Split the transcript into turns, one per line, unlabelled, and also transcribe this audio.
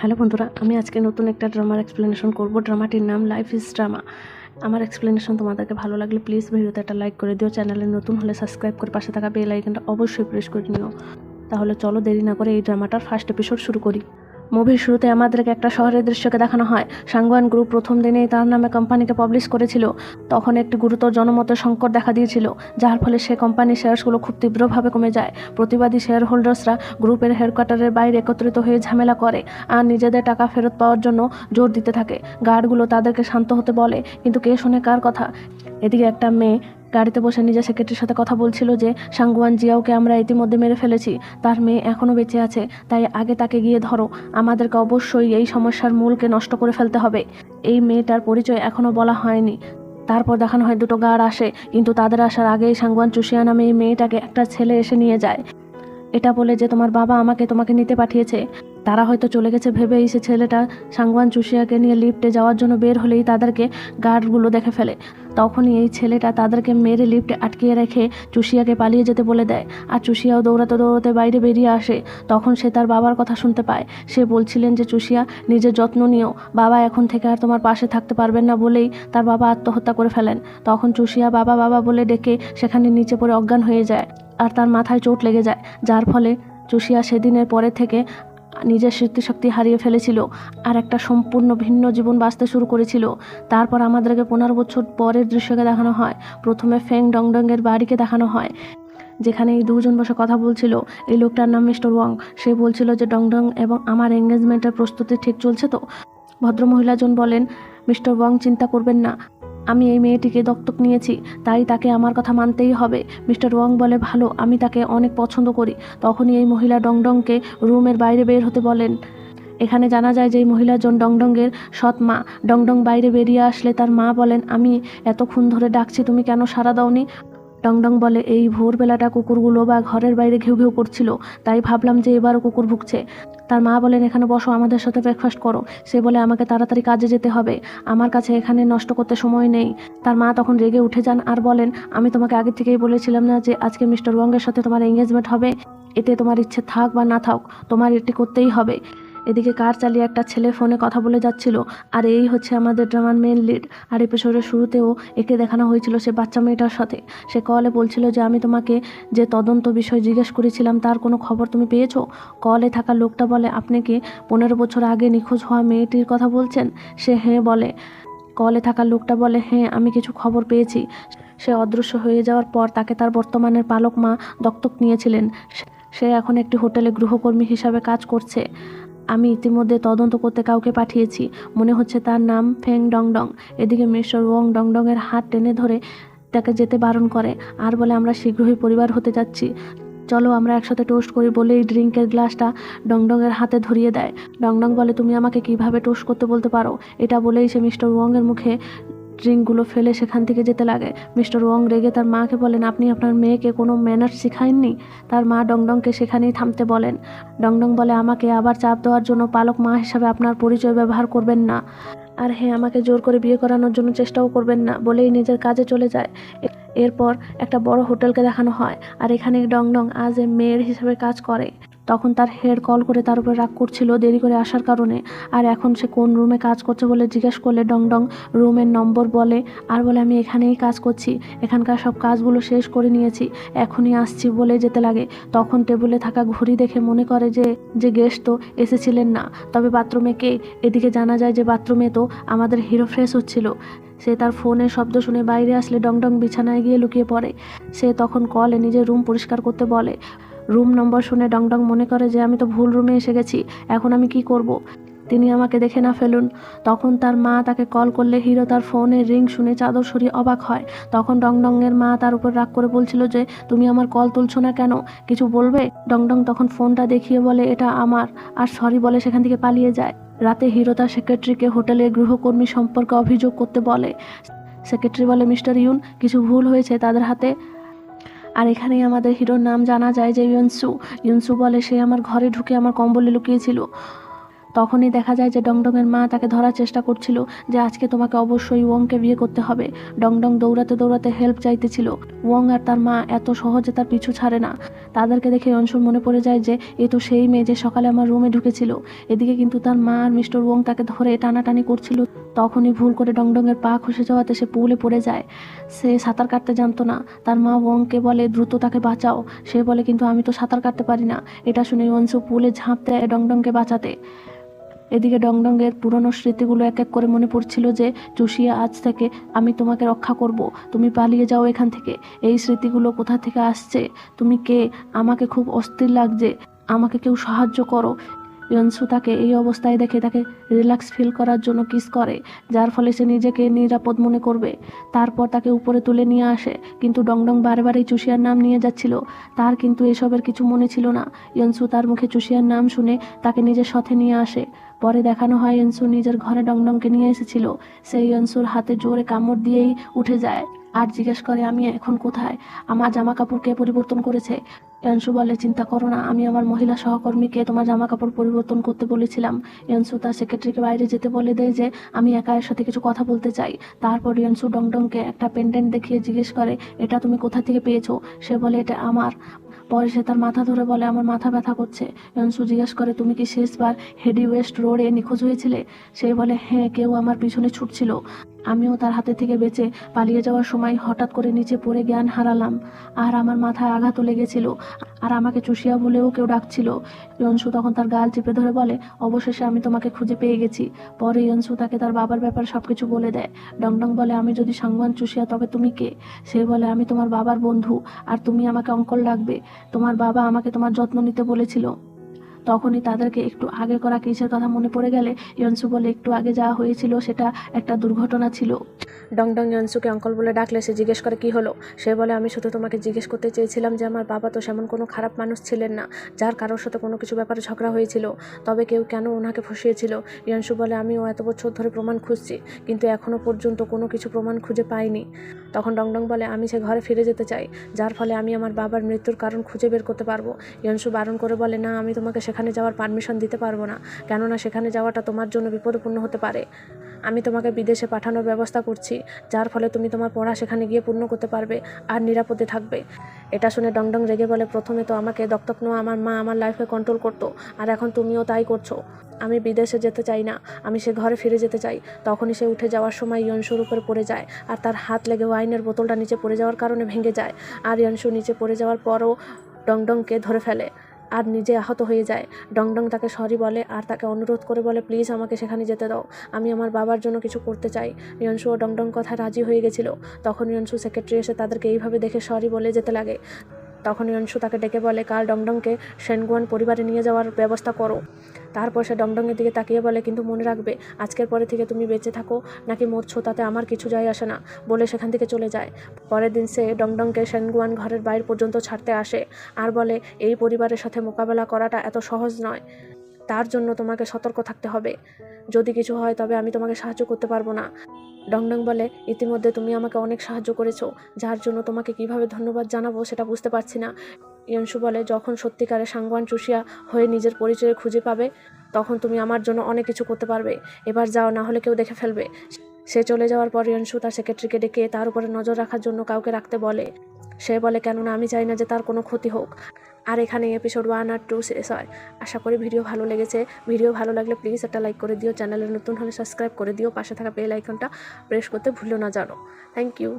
Hello বন্ধুরা, আমি আজকে নতুন একটা ড্রামার এক্সপ্লেনেশন করব। ড্রামাটির নাম লাইফ ইজ ড্রামা আমার এক্সপ্লেনেশন তোমাদেরকে ভালো লাগলে প্লিজ ভিডিওতে একটা লাইক করে দিও। চ্যানেলে নতুন হলে সাবস্ক্রাইব করে পাশে থাকা বেল আইকনটা অবশ্যই প্রেস করে নিও। তাহলে চলো দেরি না করে এই ড্রামাটার ফার্স্ট এপিসোড শুরু করি। মুভির শুরুতে আমাদেরকে একটা শহরের দৃশ্যকে দেখানো হয়। সাংবান গ্রুপ প্রথম দিনেই তার নামে কোম্পানিকে পাবলিশ করেছিল। তখন একটি গুরুতর জনমতের সংকট দেখা দিয়েছিল, যার ফলে সে কোম্পানির শেয়ারসগুলো খুব তীব্রভাবে কমে যায়। প্রতিবাদী শেয়ার হোল্ডার্সরা গ্রুপের হেডকোয়ার্টারের বাইরে একত্রিত হয়ে ঝামেলা করে আর নিজেদের টাকা ফেরত পাওয়ার জন্য জোর দিতে থাকে। গার্ডগুলো তাদেরকে শান্ত হতে বলে, কিন্তু কে শোনে কার কথা? এদিকে একটা মেয়ে গাড়িতে বসে নিজের সেক্রেটারির সাথে কথা বলছিল যে সাংগুয়ান জিয়াওকে আমরা ইতিমধ্যে মেরে ফেলেছি। তার মেয়ে এখনও বেঁচে আছে, তাই আগে তাকে গিয়ে ধরো। আমাদেরকে অবশ্যই এই সমস্যার মূলকে নষ্ট করে ফেলতে হবে। এই মেয়েটার পরিচয় এখনও বলা হয়নি। তারপর দেখানো হয় দুটো গার্ড আসে, কিন্তু তাদের আসার আগেই সাংগুয়ান চুষিয়া নামে এই মেয়েটাকে একটা ছেলে এসে নিয়ে যায়। এটা বলে যে, তোমার বাবা আমাকে তোমাকে নিতে পাঠিয়েছে। তারা হয়তো চলে গেছে ভেবেই সে ছেলেটা সাংওয়ান চুষিয়াকে নিয়ে লিফটে যাওয়ার জন্য বের হলেই তাদেরকে গার্ডগুলো দেখে ফেলে। তখনই এই ছেলেটা তাদেরকে মেরে লিফটে আটকিয়ে রেখে চুষিয়াকে পালিয়ে যেতে বলে দেয়। আর চুষিয়াও দৌড়াতে দৌড়াতে বাইরে বেরিয়ে আসে। তখন সে তার বাবার কথা শুনতে পায়। সে বলছিলেন যে চুষিয়া নিজের যত্ন নিও। বাবা এখন থেকে আর তোমার পাশে থাকতে পারবেন না বলেই তার বাবা আত্মহত্যা করে ফেলেন। তখন চুষিয়া বাবা বাবা বলে ডেকে সেখানে নিচে পড়ে অজ্ঞান হয়ে যায়। আর তার মাথায় চোট লেগে যায়। যার ফলে চুষিয়া সেদিনের পরে থেকে নিজের স্মৃতিশক্তি হারিয়ে ফেলেছিল আর একটা সম্পূর্ণ ভিন্ন জীবন বাঁচতে শুরু করেছিল। তারপর আমাদেরকে পনেরো বছর পরের দৃশ্যকে দেখানো হয়। প্রথমে ফেং ডংডংয়ের বাড়িকে দেখানো হয়, যেখানে এই দুজন বসে কথা বলছিল। এই লোকটার নাম মিস্টার ওয়াং। সে বলছিল যে ডংডং এবং আমার এঙ্গেজমেন্টের প্রস্তুতি ঠিক চলছে তো? ভদ্রমহিলাজন বলেন, মিস্টার ওয়াং, চিন্তা করবেন না। আমি এই মেয়েটিকে দত্তক নিয়েছি, তাই তাকে আমার কথা মানতেই হবে। মিস্টার ওয়াং বলে, ভালো, আমি তাকে অনেক পছন্দ করি। তখনই এই মহিলা ডংডংকে রুমের বাইরে বের হতে বলেন। এখানে জানা যায় যে এই মহিলাজন ডংডংয়ের সৎ মা। ডংডং বাইরে বেরিয়ে আসলে তার মা বলেন, আমি এতক্ষণ ধরে ডাকছি, তুমি কেন সাড়া দাওনি? ডংডং বলে, এই ভোরবেলাটা কুকুরগুলো বা ঘরের বাইরে ঘেউ ঘেউ করছিল, তাই ভাবলাম যে এবারও কুকুর ভুগছে। তার মা বলেন, এখানে বসো, আমাদের সাথে ব্রেকফাস্ট করো। সে বলে, আমাকে তাড়াতাড়ি কাজে যেতে হবে। আমার কাছে এখানে নষ্ট করতে সময় নেই। তার মা তখন রেগে উঠে যান আর বলেন, আমি তোমাকে আগে থেকেই বলেছিলাম না যে আজকে মিস্টার ওয়াংয়ের সাথে তোমার এঙ্গেজমেন্ট হবে। এতে তোমার ইচ্ছে থাক বা না থাক, তোমার এটি করতেই হবে। এদিকে কার চালিয়ে একটা ছেলে ফোনে কথা বলে যাচ্ছিল, আর এই হচ্ছে আমাদের ড্রামার মেন লিড আর এপিসোডের শুরুতেও একে দেখানো হয়েছিল সে বাচ্চা মেয়েটার সাথে। সে কলে বলছিল যে, আমি তোমাকে যে তদন্ত বিষয় জিজ্ঞেস করেছিলাম, তার কোনো খবর তুমি পেয়েছ? কলে থাকা লোকটা বলে, আপনি কি পনেরো বছর আগে নিখোঁজ হওয়া মেয়েটির কথা বলছেন? সে হ্যাঁ বলে কলে থাকা লোকটা বলে হ্যাঁ আমি কিছু খবর পেয়েছি। সে অদৃশ্য হয়ে যাওয়ার পর তাকে তার বর্তমানের পালক মা দত্তক নিয়েছিলেন। সে এখন একটি হোটেলে গৃহকর্মী হিসাবে কাজ করছে। আমি ইতিমধ্যে তদন্ত করতে কাউকে পাঠিয়েছি। মনে হচ্ছে তার নাম ফেং ডংডং। এদিকে মিস্টার ওয়ং ডংডংয়ের হাত টেনে ধরে তাকে যেতে বারণ করে। আর বলে, আমরা শীঘ্রই পরিবার হতে যাচ্ছি। চলো, আমরা একসাথে টোস্ট করি বলে এই ড্রিঙ্কের গ্লাসটা ডংডংয়ের হাতে ধরিয়ে দেয়। ডংডং বলে, তুমি আমাকে কীভাবে টোস্ট করতে বলতে পারো? এটা বলেই সে মিস্টার ওয়ংয়ের মুখে ড্রিঙ্কগুলো ফেলে সেখান থেকে যেতে লাগে। মিস্টার ওয়ং রেগে তার মাকে বলেন, আপনি আপনার মেয়েকে কোনো ম্যানার শিখায়ননি তার মা ডংডংকে সেখানেই থামতে বলেন। ডংডং বলে, আমাকে আবার চাপ দেওয়ার জন্য পালক মা হিসাবে আপনার পরিচয় ব্যবহার করবেন না। আর হ্যাঁ আমাকে জোর করে বিয়ে করানোর জন্য চেষ্টাও করবেন না। বলেই নিজের কাজে চলে যায়। এরপর একটা বড় হোটেলকে দেখানো হয়। আর এখানে ডংডং আজ এ মেয়ের হিসাবে কাজ করে। তখন তার হেড কল করে তার উপর রাগ করছিল, দেরি করে আসার কারণে। আর এখন সে কোন রুমে কাজ করছে বলে জিজ্ঞেস করলে ডংডং রুমের নম্বর বলে, আর বলে আমি এখানেই কাজ করছি, এখানকার সব কাজগুলো শেষ করে নিয়েছি, এখনই আসছি বলে যেতে লাগে। তখন টেবিলে থাকা ঘড়ি দেখে মনে করে যে যে গেস্ট তো এসেছিলেন না। তবে বাথরুমে কে? এদিকে জানা যায় যে বাথরুমে তো আমাদের হিরো ফ্রেশ হচ্ছিল। সে তার ফোনের শব্দ শুনে বাইরে আসলে ডংডং বিছানায় গিয়ে লুকিয়ে পড়ে। সে তখন কলে নিজের রুম পরিষ্কার করতে বলে রুম নম্বর শুনে ডংডং মনে করে যে আমি তো ভুল রুমে এসে গেছি, এখন আমি কি করব। তিনি আমাকে দেখে না ফেলুন। তখন তার মা তাকে কল করলে হিরো তার ফোনের রিং শুনে চাদর সরিয়ে অবাক হয়। তখন ডংডংয়ের মা তার উপর রাগ করে বলছিল যে, তুমি আমার কল তুলছো না কেন? কিছু বলবে? ডংডং তখন ফোনটা দেখিয়ে বলে, এটা আমার। আর সরি বলে সেখান থেকে পালিয়ে যায়। রাতে হিরো তার সেক্রেটারিকে হোটেলের গৃহকর্মী সম্পর্কে অভিযোগ করতে বলে। সেক্রেটারি বলে, মিস্টার ইউন, কিছু ভুল হয়েছে তাদের হাতে? আর এখানেই আমাদের হিরোর নাম জানা যায় যে ইউনসু। ইউনসু বলে সে আমার ঘরে ঢুকে আমার কম্বলে লুকিয়েছিল। তখনই দেখা যায় যে ডংডংয়ের মা তাকে ধরার চেষ্টা করছিল যে আজকে তোমাকে অবশ্যই ওংকে বিয়ে করতে হবে। ডংডং দৌড়াতে দৌড়াতে হেল্প চাইতেছিল। ওং আর তার মা এত সহজে তার পিছু ছাড়ে না। তাদেরকে দেখে অংশুর মনে পড়ে যায় যে এ তো সেই মেয়ে যে সকালে আমার রুমে ঢুকেছিল। এদিকে কিন্তু তার মা আর মিস্টার ওং তাকে ধরে টানাটানি করছিল। তখনই ভুল করে ডংডংয়ের পা খসে যাওয়াতে সে পুলে পড়ে যায়। সে সাঁতার কাটতে জানতো না। তার মা ওংকে বলে, দ্রুত তাকে বাঁচাও। সে বলে, কিন্তু আমি তো সাঁতার কাটতে পারি না। এটা শুনে অংশু পুলে ঝাঁপ দেয় ডংডংকে বাঁচাতে। এদিকে ডংডংয়ের পুরনো স্মৃতিগুলো এক এক করে মনে পড়ছিল যে চুষিয়া আজ থেকে আমি তোমাকে রক্ষা করব। তুমি পালিয়ে যাও এখান থেকে। এই স্মৃতিগুলো কোথা থেকে আসছে? তুমি কে? আমাকে খুব অস্থির লাগছে। আমাকে কেউ সাহায্য করো। ইয়নসু তাকে এই অবস্থায় দেখে তাকে রিল্যাক্স ফিল করার জন্য কিস করে, যার ফলে সে নিজেকে নিরাপদ মনে করবে। তারপর তাকে উপরে তুলে নিয়ে আসে, কিন্তু ডংডং বারে বারেই চুষিয়ার নাম নিয়ে যাচ্ছিল। তার কিন্তু এসবের কিছু মনে ছিল না। ইয়নসু তার মুখে চুষিয়ার নাম শুনে তাকে নিজের সাথে নিয়ে আসে। পরে দেখানো হয় ইয়নসু নিজের ঘরে ডংডংকে নিয়ে এসেছিল। সেই ইয়নসুর হাতে জোরে কামড় দিয়েই উঠে যায়। আর জিজ্ঞেস করে, আমি এখন কোথায়? আমার জামা কাপড় কে পরিবর্তন করেছে? ইয়ানসু বলে, চিন্তা করো না, আমি আমার মহিলা সহকর্মীকে তোমার জামা কাপড় পরিবর্তন করতে বলেছিলাম। এনসু তার সেক্রেটারিকে বাইরে যেতে বলে দেয় যে, আমি একা এর সাথে কিছু কথা বলতে চাই। তারপর ইয়ানসু ডংডংকে একটা পেন্ডেন্ট দেখিয়ে জিজ্ঞেস করে, এটা তুমি কোথা থেকে পেয়েছ? সে বলে, এটা আমার। পরে সে তার মাথা ধরে বলে, আমার মাথা ব্যথা করছে। ইয়ানসু জিজ্ঞেস করে, তুমি কি শেষবার হেডি ওয়েস্ট রোডে নিখোঁজ হয়েছিলে? সে বলে হ্যাঁ কেউ আমার পিছনে ছুটছিল। আমিও তার হাতে থেকে বেঁচে পালিয়ে যাওয়ার সময় হঠাৎ করে নিচে পড়ে জ্ঞান হারালাম। আর আমার মাথায় আঘাতও লেগেছিল। আর আমাকে চুষিয়া বলেও কেউ ডাকছিল। ইয়নসু তখন তার গাল চেপে ধরে বলে, অবশেষে আমি তোমাকে খুঁজে পেয়ে গেছি। পরে ইয়নসু তাকে তার বাবার ব্যাপারে সবকিছু বলে দেয়। ডংডং বলে, আমি যদি সাংবান চুষিয়া, তবে তুমি কে? সে বলে, আমি তোমার বাবার বন্ধু। আর তুমি আমাকে অঙ্কল ডাকবে। তোমার বাবা আমাকে তোমার যত্ন নিতে বলেছিল। তখনই তাদেরকে একটু আগে করা কিসের কথা মনে পড়ে গেলে ইয়নসু বলে একটু আগে যা হয়েছিল সেটা একটা দুর্ঘটনা ছিল। ডংডং ইয়নসুকে অঙ্কল বলে ডাকলে সে জিজ্ঞেস করে, কি হলো? সে বলে, আমি শুধু তোমাকে জিজ্ঞেস করতে চেয়েছিলাম যে আমার বাবা তো সেমন কোনো খারাপ মানুষ ছিলেন না, যার কারোর সাথে কোনো কিছু ব্যাপারে ঝগড়া হয়েছিল, তবে কেউ কেন ওনাকে ফসিয়েছিল? ইয়নসু বলে, আমিও এত বছর ধরে প্রমাণ খুঁজছি, কিন্তু এখনও পর্যন্ত কোনো কিছু প্রমাণ খুঁজে পাইনি। তখন ডংডং বলে, আমি সে ঘরে ফিরে যেতে চাই, যার ফলে আমি আমার বাবার মৃত্যুর কারণ খুঁজে বের করতে পারব। ইয়নসু বারণ করে বলে, না, আমি তোমাকে সেখানে যাওয়ার পারমিশন দিতে পারব না। কেননা সেখানে যাওয়াটা তোমার জন্য বিপদপূর্ণ হতে পারে। আমি তোমাকে বিদেশে পাঠানোর ব্যবস্থা করছি, যার ফলে তুমি তোমার পড়া সেখানে গিয়ে পূর্ণ করতে পারবে আর নিরাপদে থাকবে। এটা শুনে ডংডং রেগে বলে, প্রথমে তো আমাকে দত্তক নেওয়া আমার মা আমার লাইফে কন্ট্রোল করতো, আর এখন তুমিও তাই করছ। আমি বিদেশে যেতে চাই না, আমি সে ঘরে ফিরে যেতে চাই। তখনই সে উঠে যাওয়ার সময় ইয়নসুর উপরে পড়ে যায়, আর তার হাত লেগে ওয়াইনের বোতলটা নিচে পড়ে যাওয়ার কারণে ভেঙে যায়। আর ইয়নসু নিচে পড়ে যাওয়ার পরও ডংডংকে ধরে ফেলে। আর নিজে আহত হয়ে যায়। ডংডং তাকে সরি বলে আর তাকে অনুরোধ করে বলে, প্লিজ আমাকে সেখানে যেতে দাও। আমি আমার বাবার জন্য কিছু করতে চাই। রিয়নসু ও ডংডং কথা রাজি হয়ে গেছিল। তখন রিয়নসু সেক্রেটারি এসে তাদেরকে এইভাবে দেখে সরি বলে যেতে লাগে। তখন রিয়নসু তাকে ডেকে বলে, কাল ডংডংকে সেনগুয়ান পরিবারে নিয়ে যাওয়ার ব্যবস্থা করো। তারপর সে ডংডংয়ের দিকে তাকিয়ে বলে, কিন্তু মনে রাখবে, আজকের পরে থেকে তুমি বেঁচে থাকো, নাকি মরছো তাতে আমার কিছু যায় আসে না, বলে সেখান থেকে চলে যায়। পরের দিন সে ডংডংকে সেনগুয়ান ঘরের বাইরে পর্যন্ত ছাড়তে আসে আর বলে, এই পরিবারের সাথে মোকাবেলা করাটা এত সহজ নয়। তার জন্য তোমাকে সতর্ক থাকতে হবে। যদি কিছু হয় তবে আমি তোমাকে সাহায্য করতে পারব না। ডংডং বলে, ইতিমধ্যে তুমি আমাকে অনেক সাহায্য করেছ, যার জন্য তোমাকে কীভাবে ধন্যবাদ জানাব সেটা বুঝতে পারছি না। ইয়নসু বলে, যখন সত্যিকারে সাংবান চুষিয়া হয়ে নিজের পরিচয় খুঁজে পাবে, তখন তুমি আমার জন্য অনেক কিছু করতে পারবে। এবার যাও, না হলে কেউ দেখে ফেলবে। সে চলে যাওয়ার পর ইয়নসু তার সেক্রেটারিকে ডেকে তার উপরে নজর রাখার জন্য কাউকে রাখতে বলে। সে বলে, কেননা আমি চাই না যে তার কোনো ক্ষতি হোক। আর এখানে এপিসোড ওয়ান আর টু শেষ হয়। আশা করি ভিডিও ভালো লেগেছে। ভিডিও ভালো লাগলে প্লিজ একটা লাইক করে দিও। চ্যানেলে নতুন হলে সাবস্ক্রাইব করে দিও। পাশে থাকা বেল আইকনটা প্রেস করতে ভুলো না জানো। Thank you